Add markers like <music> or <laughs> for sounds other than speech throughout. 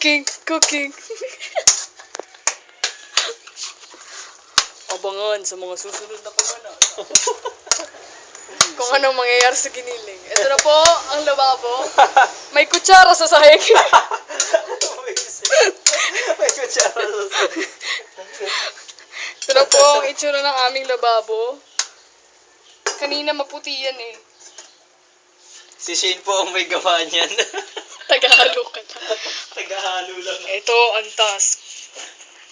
Cooking, cooking. Abangan sa mga susunod na kumana. <laughs> Kung anong mangyayari sa giniling. Ito na po ang lababo. <laughs> May kutsara sa sahig. <laughs> May kutsara sa Ito na po ang itsura ng aming lababo. Kanina maputi yan eh. Si Shane po ang may gawa niyan. Tagahalo ka na. Tagahalo lang. Ito ang task.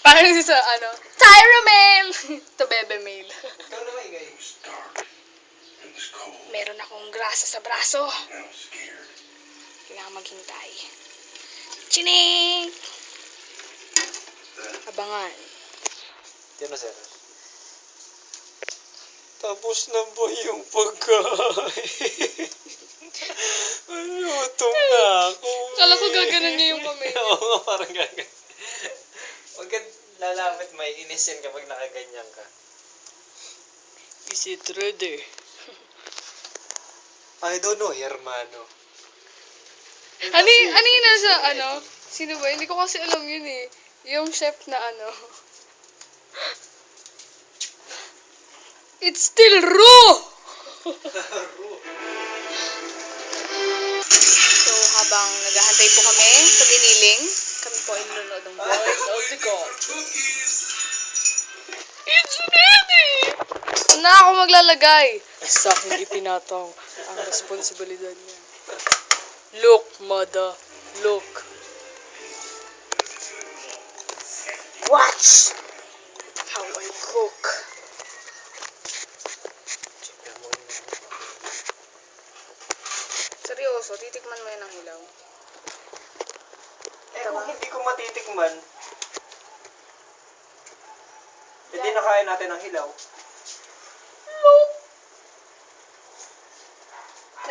Parang si sa ano, Tyra Mail! <laughs> Ito Bebe Mail. Ikaw naman, guys. Meron akong grasa sa braso. Kailangan maghintay. Chinik! Abangan. Yan na, sir. Tapos na ba yung pagkain? <laughs> Luto na ako. Kala ko gaganon niya yung kamay. <laughs> Oo parang gagan. Huwag ka lalapit, may inis yan kapag nakaganyan ka. Is it ready? I don't know, hermano. Ano y- ano yung nasa ano? Sino ba? Hindi ko kasi alam yun eh. Yung chef na ano. It's still raw! <laughs> <laughs> So, habang naghahantay po kami sa giniling, kami po ay nanonood ng Voice of the God. It's ready! Na ako maglalagay? Sa akin ipinatong ang responsibilidad niya. Look, mother. Look. Watch titikman mo yan ang hilaw. Eh, kung hindi ko matitikman, hindi na kaya natin ang hilaw. Look!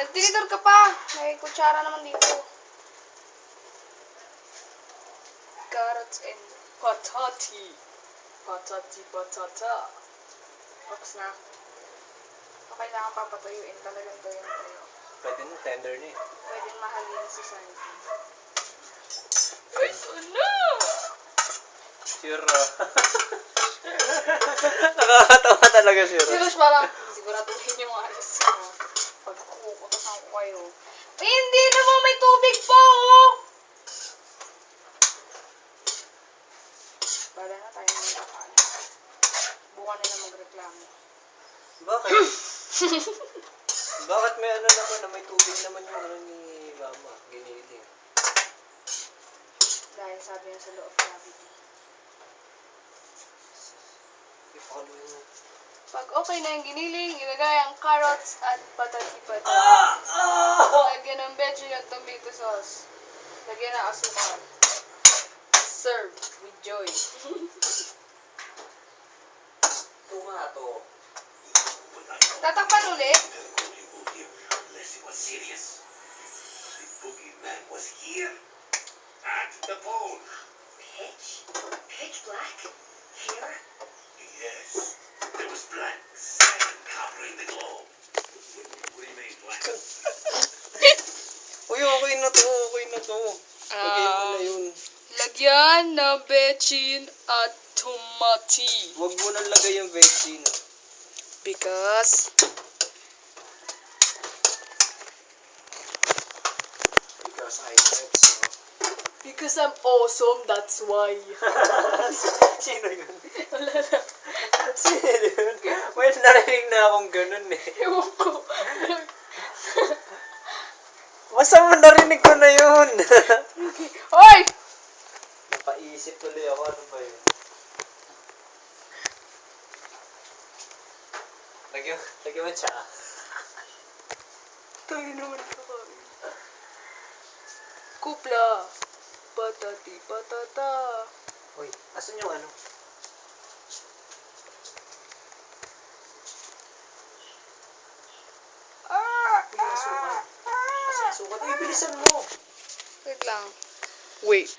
Nagtinitor ka pa. May kutsara naman dito. Carrots and patati. Patati patata. Tapos na. So, kailangan papatuyuin. Talagang tuyo na tuyo. Pwede na, tender na eh. Pwede mahalin sa side. Guys, ano? Sure. Nakakatawa talaga sure. Serious parang, siguraduhin yung alas mo. Pag kukutosan ko kayo. Eh, hindi naman may tubig po! oh! Bala na tayo ng kakala. Bukan nila magreklamo. Bakit? <laughs> Bakit may ano naman na may tubig naman yung ano ni mama, giniling? Dahil sabi niya sa law of gravity. I-follow mo. Pag okay na yung giniling, ilagay ang carrots at patati-patati. Ah! Ah! Lagyan ng veggie at tomato sauce. Lagyan ng asukal. Serve with joy. <laughs> Ito nga to. Tatakpan ulit? Lagay mo na yun. Lagyan ng bechin at tomati. Huwag mo nang lagay yung na. Because Because I said so. because I'm awesome, that's why. <laughs> Sino yun? Wala na. Sino yun? Well, narinig na akong ganun eh. Ewan ko. Basta narinig ko na yun. <laughs> Hoy! Napaisip tuloy ako, ano ba yun? Lagyan, lagyan mo siya. Tayo naman ito kami. Kupla. Patati patata. Uy, asan yung ano? Ah! Uy, yung sukat. Asan yung sukat? Uy, bilisan mo! Wait lang. Wait.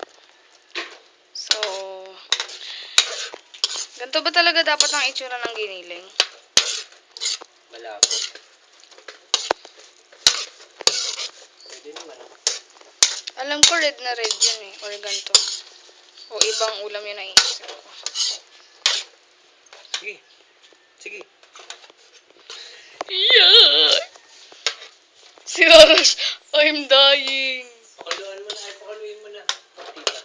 So, ganito ba talaga dapat ang itsura ng giniling? Malabo. Pwede naman. Alam ko red na red yun eh. Or ganito. O ibang ulam yun naisip ko. Sige. Sige. Yeah! Si Arash, I'm dying. Pakaluan mo na. Ay, pakaluin mo na. Tita.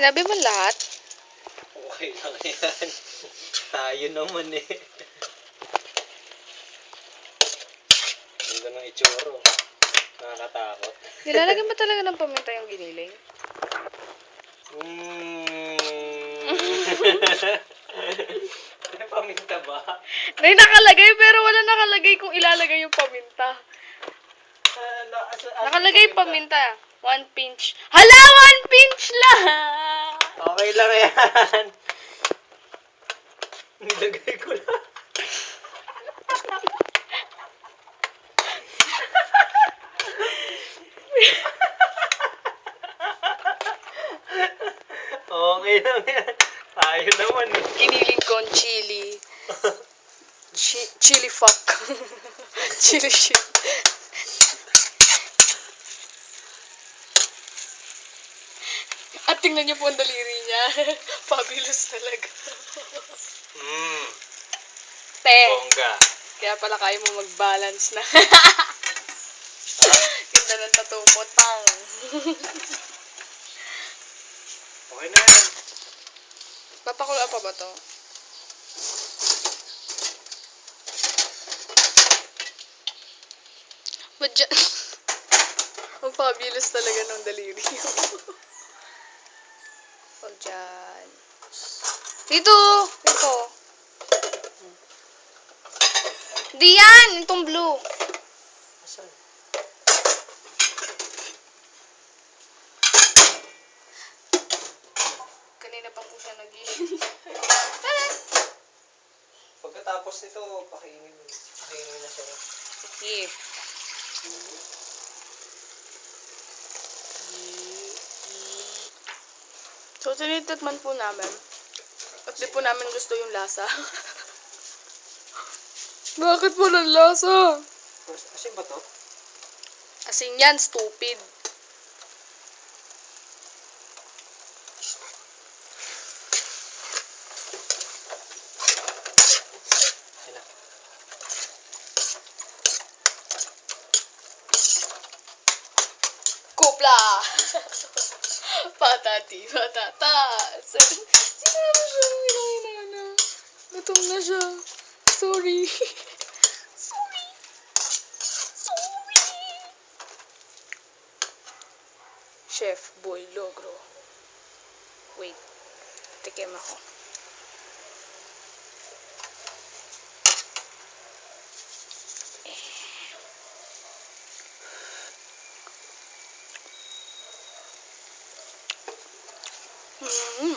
Sinabi mo lahat? Okay lang yan. Tayo naman eh. Ganda ng itsuro. Nakakatakot. Nilalagyan ba talaga ng paminta yung giniling? Mm. <laughs> May paminta ba? May nakalagay pero wala nakalagay kung ilalagay yung paminta. Ah, na, asa- asa Nakalagay paminta. One pinch. Hala, one pinch lang! Okay lang yan. <laughs> Nilagay ko na. okay lang yan. Tayo naman eh. Giniling ko ang chili. <laughs> Chi- chili fuck. <laughs> chili shit. Tingnan niyo po ang daliri niya. <laughs> Fabulous talaga. Mmm. Te, Bongga. kaya pala kaya mo mag-balance na. Ganda ng tattoo mo, tang. <laughs> Okay na yan. Papakulaan pa ba to? Ba't dyan? <laughs> Ang fabulous talaga ng daliri. Dyan. Dito! Dito. Di yan! Itong blue. Asan? Kanina pa po siya nag Pagkatapos nito, pakainin mo. Pakainin na siya. Sige. So, tinitikman po namin. At di po namin gusto yung lasa. <laughs> Bakit walang lasa? Kasi ba to? Asin yan, stupid. Ayan na. Kupla! Patati, patata. Sinama siya ng inainana. Gutom na siya. Sorry. Sorry. Sorry. Chef Boy Logro. Wait. Tikim ako. Mm.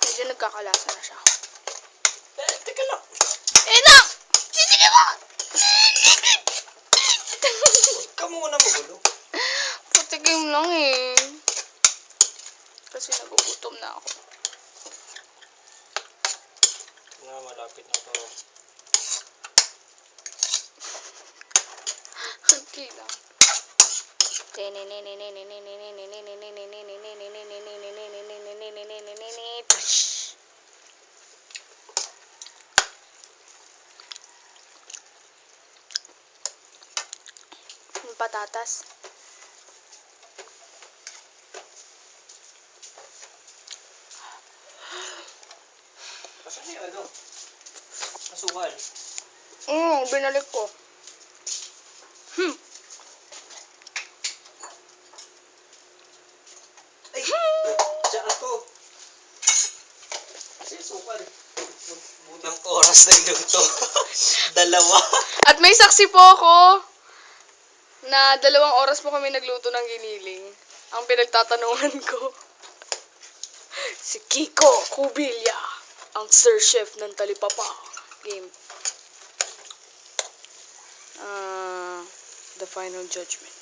Medyo nagkakalasa na siya. Eh, teka lang. Eh na! Sige mo! Huwag ka muna magulo. Patikim lang eh. Kasi nagugutom na ako. Na, malapit na to. Okay lang. Yung patatas. Asan yung ano? Asukal. Mm, binalik ko. Hmm. Ay! Tsaka to. Kasi asukal. Ng oras na. <laughs> Dalawa. At may saksi po ako na dalawang oras po kami nagluto ng giniling. Ang pinagtatanungan ko. <laughs> Si Kiko Kubilya. ang Sir Chef ng Talipapa game. Ah, the final judgment.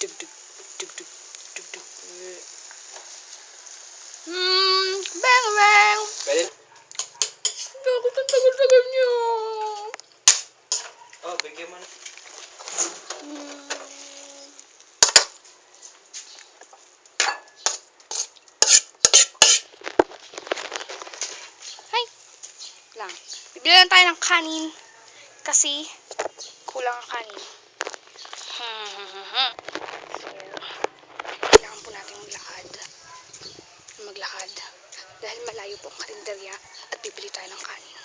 Dug dug dug dug dug. Hmm, bang bang. Pwede? Bakit ang tagal-tagal niyo? Oh, bigyan mo na. Hmm. Hi! Lang. Bibili lang tayo ng kanin. Kasi, kulang ang kanin. Hmm. So, kailangan po natin maglakad. Maglakad. Dahil malayo po ang karinderya at bibili tayo ng kanin.